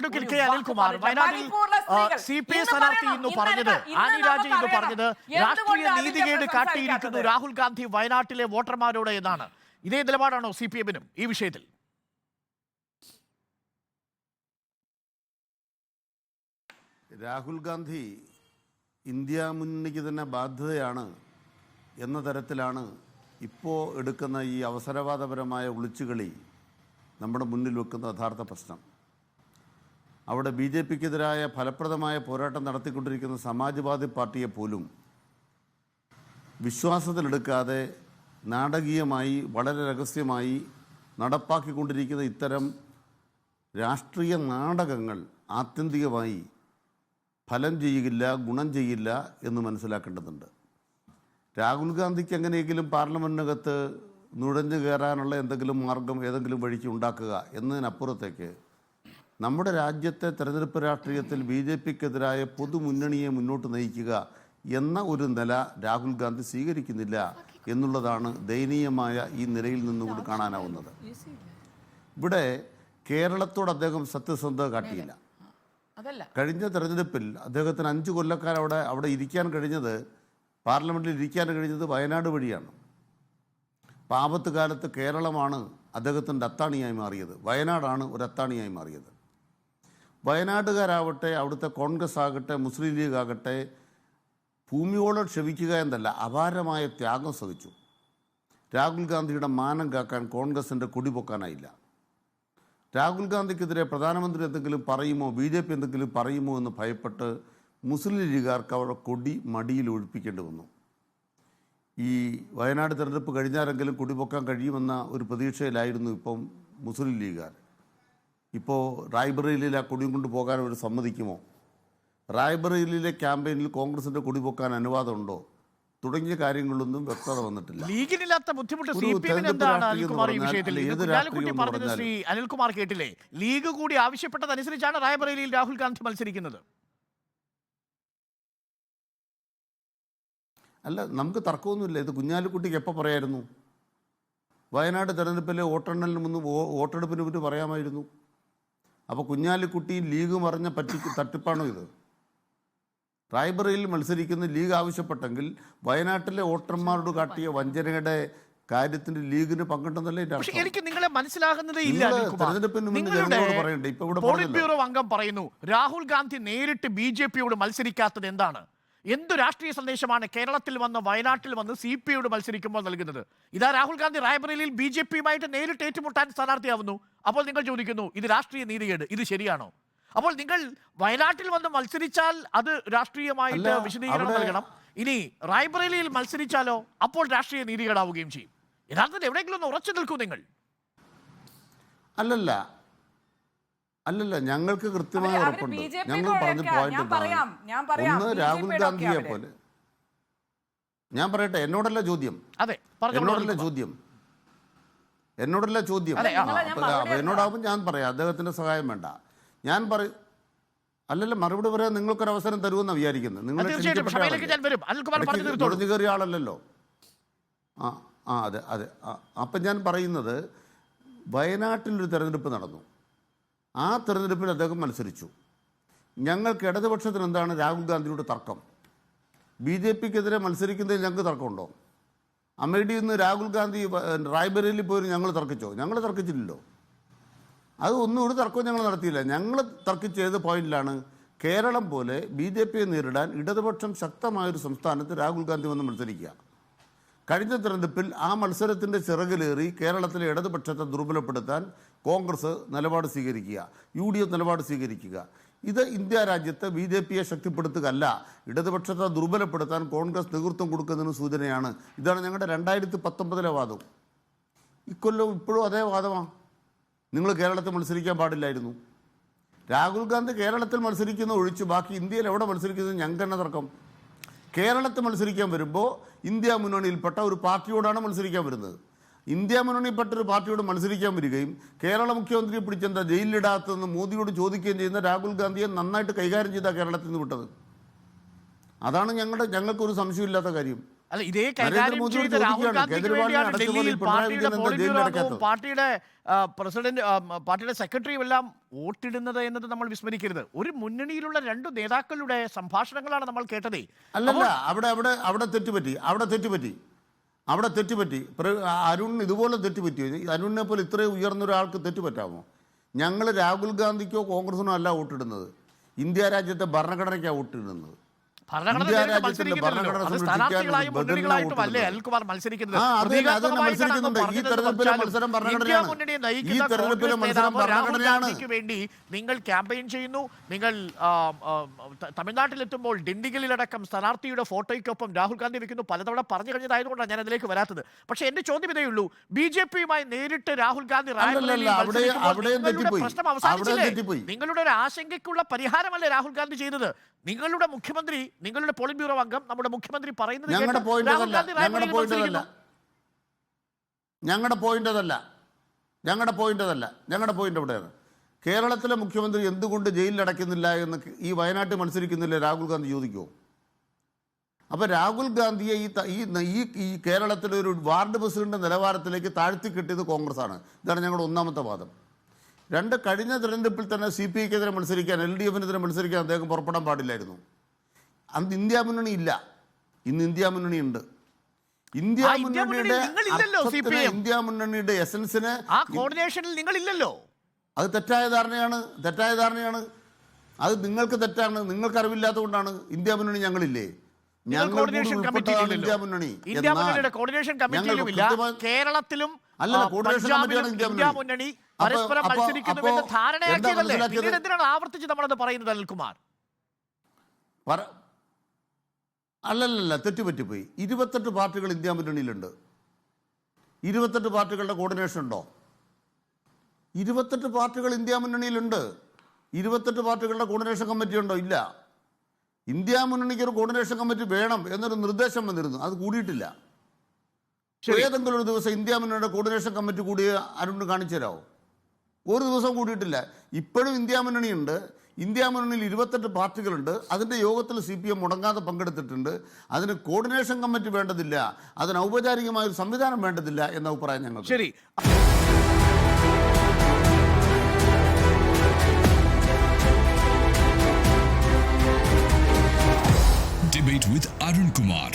ഇടുക്കിൽ ഒരു കെ വാക്ക് അനിൽകുമാർ പറഞ്ഞില്ല. വയനാട്ടിൽ മണിപ്പൂരിലെ സ്ത്രീകൾ. സി പി എം സ്ഥാനാർത്ഥി ഇന്ന് ഇന്ന് പറഞ്ഞത് ഇന്ന് ആനി നമുക്ക് രാജ ഇന്ന് പറഞ്ഞത് രാഷ്ട്രീയ നീതികേട് കാട്ടിയിരിക്കുന്നു രാഹുൽ ഗാന്ധി വയനാട്ടിലെ വോട്ടർമാരോട് എന്നാണ്. ഇതേ നിലപാടാണോ സി പി എമ്മിനും ഈ വിഷയത്തിൽ? രാഹുൽ ഗാന്ധി ഇന്ത്യ മുന്നണിക്ക് തന്നെ ബാധ്യതയാണ് എന്ന തരത്തിലാണ് ഇപ്പോൾ എടുക്കുന്ന ഈ അവസരവാദപരമായ ഒളിച്ചുകളി നമ്മുടെ മുന്നിൽ വെക്കുന്ന യഥാർത്ഥ പ്രശ്നം. അവിടെ ബി ജെ പിക്കെതിരായ ഫലപ്രദമായ പോരാട്ടം നടത്തിക്കൊണ്ടിരിക്കുന്ന സമാജ്വാദി പാർട്ടിയെ പോലും വിശ്വാസത്തിലെടുക്കാതെ നാടകീയമായി വളരെ രഹസ്യമായി നടപ്പാക്കിക്കൊണ്ടിരിക്കുന്ന ഇത്തരം രാഷ്ട്രീയ നാടകങ്ങൾ ആത്യന്തികമായി ഫലം ചെയ്യില്ല ഗുണം ചെയ്യില്ല എന്ന് മനസ്സിലാക്കേണ്ടതുണ്ട്. രാഹുൽ ഗാന്ധിക്ക് എങ്ങനെയെങ്കിലും പാർലമെന്റിനകത്ത് നുഴഞ്ഞു കയറാനുള്ള എന്തെങ്കിലും മാർഗം ഏതെങ്കിലും വഴിക്ക് ഉണ്ടാക്കുക എന്നതിനപ്പുറത്തേക്ക് നമ്മുടെ രാജ്യത്തെ തെരഞ്ഞെടുപ്പ് രാഷ്ട്രീയത്തിൽ ബി ജെ പിക്കെതിരായ പൊതുമുന്നണിയെ മുന്നോട്ട് നയിക്കുക എന്ന ഒരു നില രാഹുൽ ഗാന്ധി സ്വീകരിക്കുന്നില്ല എന്നുള്ളതാണ് ദയനീയമായ ഈ നിലയിൽ നിന്നുകൊണ്ട് കാണാനാവുന്നത്. ഇവിടെ കേരളത്തോട് അദ്ദേഹം സത്യസന്ധത കാട്ടിയില്ല. കഴിഞ്ഞ തെരഞ്ഞെടുപ്പിൽ അദ്ദേഹത്തിന് അഞ്ച് കൊല്ലക്കാലം അവിടെ അവിടെ ഇരിക്കാൻ കഴിഞ്ഞത് പാർലമെന്റിൽ ഇരിക്കാൻ കഴിഞ്ഞത് വയനാട് വഴിയാണ്. പാപത്ത് കാലത്ത് കേരളമാണ് അദ്ദേഹത്തിന്റെ അത്താണിയായി മാറിയത്. വയനാടാണ് ഒരു അത്താണിയായി മാറിയത്. വയനാട്ടുകാരാവട്ടെ അവിടുത്തെ കോൺഗ്രസ് ആകട്ടെ മുസ്ലിം ലീഗ് ആകട്ടെ ഭൂമിയോളം ക്ഷമിക്കുക എന്നല്ല അപാരമായ ത്യാഗം സഹിച്ചു. രാഹുൽ ഗാന്ധിയുടെ മാനം കാക്കാൻ കോൺഗ്രസിന്റെ കൊടി പൊക്കാനായില്ല. രാഹുൽ ഗാന്ധിക്കെതിരെ പ്രധാനമന്ത്രി എന്തെങ്കിലും പറയുമോ ബി ജെ പി എന്തെങ്കിലും പറയുമോ എന്ന് ഭയപ്പെട്ട് മുസ്ലിം ലീഗുകാർക്ക് അവരുടെ കൊടി മടിയിൽ ഒഴിപ്പിക്കേണ്ടി വന്നു. ഈ വയനാട് തെരഞ്ഞെടുപ്പ് കഴിഞ്ഞാലെങ്കിലും കൊടി പൊക്കാൻ കഴിയുമെന്ന ഒരു പ്രതീക്ഷയിലായിരുന്നു ഇപ്പം മുസ്ലിം ലീഗുകാർ. ഇപ്പോൾ റായ്ബറേലിയിൽ ആ കൊടിയും കൊണ്ട് പോകാൻ അവർ സമ്മതിക്കുമോ? റായ്ബറേലിയിലെ ക്യാമ്പയിനിൽ കോൺഗ്രസിന്റെ കൊടി പൊക്കാൻ അനുവാദമുണ്ടോ? തുടങ്ങിയ കാര്യങ്ങളൊന്നും വ്യക്തത വന്നിട്ടില്ല. ലീഗിനില്ലാത്ത ബുദ്ധിമുട്ട് സി പി എമ്മിന് എന്താണ് അനിൽകുമാർ ഈ വിഷയത്തിൽ? കുഞ്ഞാലിക്കുട്ടി പറഞ്ഞത് ശ്രീ അനിൽകുമാർ കേട്ടില്ലേ? ലീഗ് കൂടി ആവശ്യപ്പെട്ടതനുസരിച്ചാണ് റായ്ബറേലിയിൽ രാഹുൽ ഗാന്ധി മത്സരിക്കുന്നത്. അല്ല നമുക്ക് തർക്കമൊന്നുമില്ല. ഇത് കുഞ്ഞാലിക്കുട്ടിക്ക് എപ്പോൾ പറയായിരുന്നു? വയനാട് തെരഞ്ഞെടുപ്പിലെ വോട്ടെണ്ണലിന് മുന്ന് വോട്ടെടുപ്പിനെ വോട്ടെടുപ്പിന് മുന്നേ പറയാമായിരുന്നു. അപ്പോൾ കുഞ്ഞാലിക്കുട്ടി ലീഗ് മറിഞ്ഞ പറ്റി തട്ടിപ്പാണോ ഇത്? റായ്ബറയിൽ മത്സരിക്കുന്ന ലീഗ് ആവശ്യപ്പെട്ടെങ്കിൽ വയനാട്ടിലെ വോട്ടർമാരോട് കാട്ടിയ വഞ്ചനയുടെ കാര്യത്തിന് ലീഗിന് പങ്കിട്ടെന്നല്ലേ പക്ഷെ എനിക്ക് നിങ്ങളെ മനസ്സിലാകുന്നതേ ഇല്ല പോളിറ്റ്. ബ്യൂറോ അംഗം പറയുന്നു രാഹുൽ ഗാന്ധി നേരിട്ട് ബി ജെ പിയോട് മത്സരിക്കാത്തത് എന്താണ്? എന്തു രാഷ്ട്രീയ സന്ദേശമാണ് കേരളത്തിൽ വന്ന് വയനാട്ടിൽ വന്ന് സി പി ഐയോട് മത്സരിക്കുമ്പോൾ നൽകുന്നത്? ഇതാ രാഹുൽ ഗാന്ധി റായ്ബറേലിയിൽ ബി ജെ പിയുമായിട്ട് നേരിട്ട് ഏറ്റുമുട്ടാൻ സ്ഥാനാർത്ഥിയാവുന്നു. അപ്പോൾ നിങ്ങൾ ചോദിക്കുന്നു ഇത് രാഷ്ട്രീയ നീതികേട് ഇത് ശരിയാണോ? അപ്പോൾ നിങ്ങൾ വയനാട്ടിൽ വന്ന് മത്സരിച്ചാൽ അത് രാഷ്ട്രീയമായിട്ട് വിശദീകരണം നൽകണം. ഇനി റായ്ബറേലിയിൽ മത്സരിച്ചാലോ അപ്പോൾ രാഷ്ട്രീയ നീതികേടാവുകയും ചെയ്യും. യഥാർത്ഥത്തിൽ എവിടെയെങ്കിലും ഒന്ന് ഉറച്ചു നിൽക്കൂ നിങ്ങൾ. അല്ലല്ല അല്ലല്ല ഞങ്ങൾക്ക് കൃത്യമായ ഉറപ്പുണ്ട്. ഞങ്ങൾ പറഞ്ഞ പോയിന്റ് ഞാൻ പറയാം, ഞാൻ പറയാം, ഒന്ന് രാഹുൽ ഗാന്ധിയെ പോലെ. ഞാൻ പറയട്ടെ എന്നോടല്ല ചോദ്യം. എന്നോടല്ല. ചോദ്യം. എന്നോടല്ല ചോദ്യം. എന്നോടാവുമ്പോൾ ഞാൻ പറയാം അദ്ദേഹത്തിന്റെ സഹായം വേണ്ട. ഞാൻ പറ അല്ലല്ല മറുപടി പറയാൻ നിങ്ങൾക്കൊരു അവസരം തരുമെന്നാണ് വിചാരിക്കുന്നത് നിങ്ങൾ നുഴഞ്ഞു കയറിയ ആളല്ലല്ലോ. ആ ആ അതെ അതെ ആ, അപ്പം ഞാൻ പറയുന്നത് വയനാട്ടിലൊരു തെരഞ്ഞെടുപ്പ് നടന്നു. ആ തെരഞ്ഞെടുപ്പിൽ അദ്ദേഹം മത്സരിച്ചു. ഞങ്ങൾക്ക് ഇടതുപക്ഷത്തിന് എന്താണ് രാഹുൽ ഗാന്ധിയുടെ തർക്കം? ബി ജെ പിക്കെതിരെ മത്സരിക്കുന്നതിൽ ഞങ്ങൾക്ക് തർക്കമുണ്ടോ? അമേഠിയിൽ നിന്ന് രാഹുൽ ഗാന്ധി റായ്ബറേലി പോയി ഞങ്ങൾ തർക്കിച്ചോ? ഞങ്ങൾ തർക്കിച്ചില്ലല്ലോ. അത് ഒന്നും ഒരു തർക്കവും ഞങ്ങൾ നടത്തിയില്ല. ഞങ്ങൾ തർക്കിച്ച ഏത് പോയിന്റിലാണ്? കേരളം പോലെ ബി ജെ പിയെ നേരിടാൻ ഇടതുപക്ഷം ശക്തമായൊരു സംസ്ഥാനത്ത് രാഹുൽ ഗാന്ധി വന്ന് മത്സരിക്കുക. കഴിഞ്ഞ തെരഞ്ഞെടുപ്പിൽ ആ മത്സരത്തിന്റെ ചിറകിലേറി കേരളത്തിലെ ഇടതുപക്ഷത്തെ ദുർബലപ്പെടുത്താൻ കോൺഗ്രസ് നിലപാട് സ്വീകരിക്കുക യു ഡി എഫ് നിലപാട് സ്വീകരിക്കുക. ഇത് ഇന്ത്യ രാജ്യത്ത് ബി ജെ പിയെ ശക്തിപ്പെടുത്തുകയല്ല. ഇടതുപക്ഷത്തെ ദുർബലപ്പെടുത്താൻ കോൺഗ്രസ് നേതൃത്വം കൊടുക്കുന്നതിന് സൂചനയാണ്. ഇതാണ് ഞങ്ങളുടെ രണ്ടായിരത്തി പത്തൊമ്പതിലെ വാദം. ഇക്കൊല്ലം ഇപ്പോഴും അതേ വാദമാണ് നിങ്ങൾ കേരളത്തിൽ മത്സരിക്കാൻ പാടില്ലായിരുന്നു. രാഹുൽ ഗാന്ധി കേരളത്തിൽ മത്സരിക്കുന്ന ഒഴിച്ച് ബാക്കി ഇന്ത്യയിൽ എവിടെ മത്സരിക്കുന്നത് ഞങ്ങൾക്ക് തന്നെ തർക്കം. കേരളത്തിൽ മത്സരിക്കാൻ വരുമ്പോൾ ഇന്ത്യ മുന്നണിയിൽപ്പെട്ട ഒരു പാർട്ടിയോടാണ് മത്സരിക്കാൻ വരുന്നത്. ഇന്ത്യ മുന്നണിയിൽപ്പെട്ട ഒരു പാർട്ടിയോട് മത്സരിക്കാൻ വരികയും കേരള മുഖ്യമന്ത്രിയെ പിടിച്ചെന്താ ജയിലിലിടാത്തതെന്ന് മോദിയോട് ചോദിക്കുകയും ചെയ്യുന്ന രാഹുൽ ഗാന്ധിയെ നന്നായിട്ട് കൈകാര്യം ചെയ്താൽ കേരളത്തിൽ നിന്ന് വിട്ടത്. അതാണ് ഞങ്ങളുടെ ഞങ്ങൾക്കൊരു സംശയമില്ലാത്ത കാര്യം. അല്ല ഇതേ കൈകാര്യം ചെയ്ത രാഹുൽ ഗാന്ധിക്ക് വേണ്ടിയാണ് ഡൽഹിയിൽ പാർട്ടിയുടെ വിജയൻ എന്താ പോളിറ്റ് ജയിലിൽ അംഗവും പാർട്ടിയുടെ പ്രസിഡന്റ് പാർട്ടിയുടെ സെക്രട്ടറിയും എല്ലാം വോട്ടിടുന്നത് എന്നത് നമ്മൾ വിസ്മരിക്കരുത്. ഒരു മുന്നണിയിലുള്ള രണ്ട് നേതാക്കളുടെ സംഭാഷണങ്ങളാണ് നമ്മൾ കേട്ടത്. അല്ലല്ല അവിടെ അവിടെ അവിടെ തെറ്റുപറ്റി അവിടെ തെറ്റുപറ്റി അവിടെ തെറ്റുപറ്റി. അരുൺ ഇതുപോലെ തെറ്റുപറ്റി അരുണിനെ പോലെ ഇത്രയും ഉയർന്ന ഒരാൾക്ക് തെറ്റുപറ്റാമോ? ഞങ്ങൾ രാഹുൽ ഗാന്ധിക്കോ കോൺഗ്രസിനോ അല്ല വോട്ടിടുന്നത്. ഇന്ത്യ രാജ്യത്തെ ഭരണഘടനയ്ക്കാണ് വോട്ടിടുന്നത്. സ്ഥാനാർത്ഥികളായും മുന്നണികളായിട്ടും അല്ലേ. അനിൽകുമാർ മത്സരിക്കുന്നത്? വേണ്ടി നിങ്ങൾ ക്യാമ്പയിൻ ചെയ്യുന്നു. നിങ്ങൾ തമിഴ്നാട്ടിലെത്തുമ്പോൾ ഡിണ്ടിഗലിലടക്കം സ്ഥാനാർത്ഥിയുടെ ഫോട്ടോയ്ക്കൊപ്പം രാഹുൽ ഗാന്ധി വെക്കുന്നു. പലതവണ പറഞ്ഞു കഴിഞ്ഞതായതുകൊണ്ടാണ് ഞാൻ അതിലേക്ക് വരാത്തത്. പക്ഷെ എന്റെ ചോദ്യം ഇതേ ഉള്ളൂ. ബി ജെ പിയുമായി നേരിട്ട് രാഹുൽ ഗാന്ധി പ്രശ്നം അവസാനിച്ചില്ലേ? നിങ്ങളുടെ ഒരു ആശങ്കയ്ക്കുള്ള പരിഹാരമല്ലേ രാഹുൽ ഗാന്ധി ചെയ്തത്? നിങ്ങളുടെ മുഖ്യമന്ത്രി നിങ്ങളുടെ പോളിറ്റ് ബ്യൂറോ അംഗം നമ്മുടെ മുഖ്യമന്ത്രി പറയുന്നത് ഞങ്ങളുടെ പോയിന്റ് അതല്ല. ഞങ്ങളുടെ പോയിന്റ് അതല്ല. ഞങ്ങളുടെ പോയിന്റ് അതല്ല. ഞങ്ങളുടെ പോയിന്റ് അതല്ല. ഞങ്ങളുടെ പോയിന്റ് എവിടെയാണ്? കേരളത്തിലെ മുഖ്യമന്ത്രി എന്തുകൊണ്ട് ജയിലിൽ അടയ്ക്കുന്നില്ല എന്ന് ഈ വയനാട്ടിൽ മത്സരിക്കുന്നില്ല രാഹുൽ ഗാന്ധി ചോദിക്കുമോ അപ്പോൾ രാഹുൽ ഗാന്ധിയെ ഈ ഈ ഈ ഈ കേരളത്തിലെ ഒരു വാർഡ് പ്രസിഡന്റ് നിലവാരത്തിലേക്ക് താഴ്ത്തി കിട്ടിയത് കോൺഗ്രസ്സാണ്. ഇതാണ് ഞങ്ങളുടെ ഒന്നാമത്തെ വാദം. രണ്ട് കഴിഞ്ഞ തെരഞ്ഞെടുപ്പിൽ തന്നെ സി പി ഐക്കെതിരെ മത്സരിക്കാൻ എൽ ഡി എഫിനെതിരെ മത്സരിക്കാൻ അദ്ദേഹം പുറപ്പെടാൻ പാടില്ലായിരുന്നു. അന്ന് ഇന്ത്യ മുന്നണി ഇല്ല. ഇന്ന് ഇന്ത്യ മുന്നണി ഉണ്ട്. ഇന്ത്യ മുന്നണിയുടെ. ഇന്ത്യ മുന്നണിയുടെ എസൻസിന് ആ കോർഡിനേഷനിൽ നിങ്ങളില്ലല്ലോ. അത് തെറ്റായ ധാരണയാണ്. തെറ്റായ ധാരണയാണ്. അത് നിങ്ങൾക്ക് തെറ്റാണ്. നിങ്ങൾക്ക് അറിവില്ലാത്തതുകൊണ്ടാണ് ഇന്ത്യ മുന്നണി ഞങ്ങളില്ലേ. കേരളത്തിലും മുന്നണി. പരസ്പരം ധാരണയാക്കിയതല്ലേ? ആവർത്തിച്ച് നമ്മളത് പറയുന്നത് അനിൽകുമാർ? അല്ലല്ലല്ല തെറ്റുപറ്റിപ്പോയി. ഇരുപത്തെട്ട് പാർട്ടികൾ ഇന്ത്യ മുന്നണിയിലുണ്ട്. ഇരുപത്തെട്ട് പാർട്ടികളുടെ കോർഡിനേഷൻ ഉണ്ടോ? ഇരുപത്തെട്ട് പാർട്ടികൾ ഇന്ത്യ മുന്നണിയിലുണ്ട്. ഇരുപത്തെട്ട് പാർട്ടികളുടെ കോർഡിനേഷൻ കമ്മിറ്റി ഉണ്ടോ? ഇല്ല. ഇന്ത്യ മുന്നണിക്ക് ഒരു കോർഡിനേഷൻ കമ്മിറ്റി വേണം എന്നൊരു നിർദ്ദേശം വന്നിരുന്നു. അത് കൂടിയിട്ടില്ല. ഏതെങ്കിലും ഒരു ദിവസം ഇന്ത്യ മുന്നണിയുടെ കോർഡിനേഷൻ കമ്മിറ്റി കൂടി അരുണ് കാണിച്ചു തരാമോ ഒരു ദിവസം കൂടിയിട്ടില്ല. ഇപ്പോഴും ഇന്ത്യ മുന്നണിയുണ്ട്. ഇന്ത്യ മുന്നണിയിൽ ഇരുപത്തെട്ട് പാർട്ടികളുണ്ട്. അതിന്റെ യോഗത്തിൽ സി പി എം മുടങ്ങാതെ പങ്കെടുത്തിട്ടുണ്ട്. അതിന് കോർഡിനേഷൻ കമ്മിറ്റി വേണ്ടതില്ല. അതിന് ഔപചാരികമായ ഒരു സംവിധാനം വേണ്ടതില്ല എന്ന അഭിപ്രായം ഞങ്ങൾ ശരി. With Arun Kumar.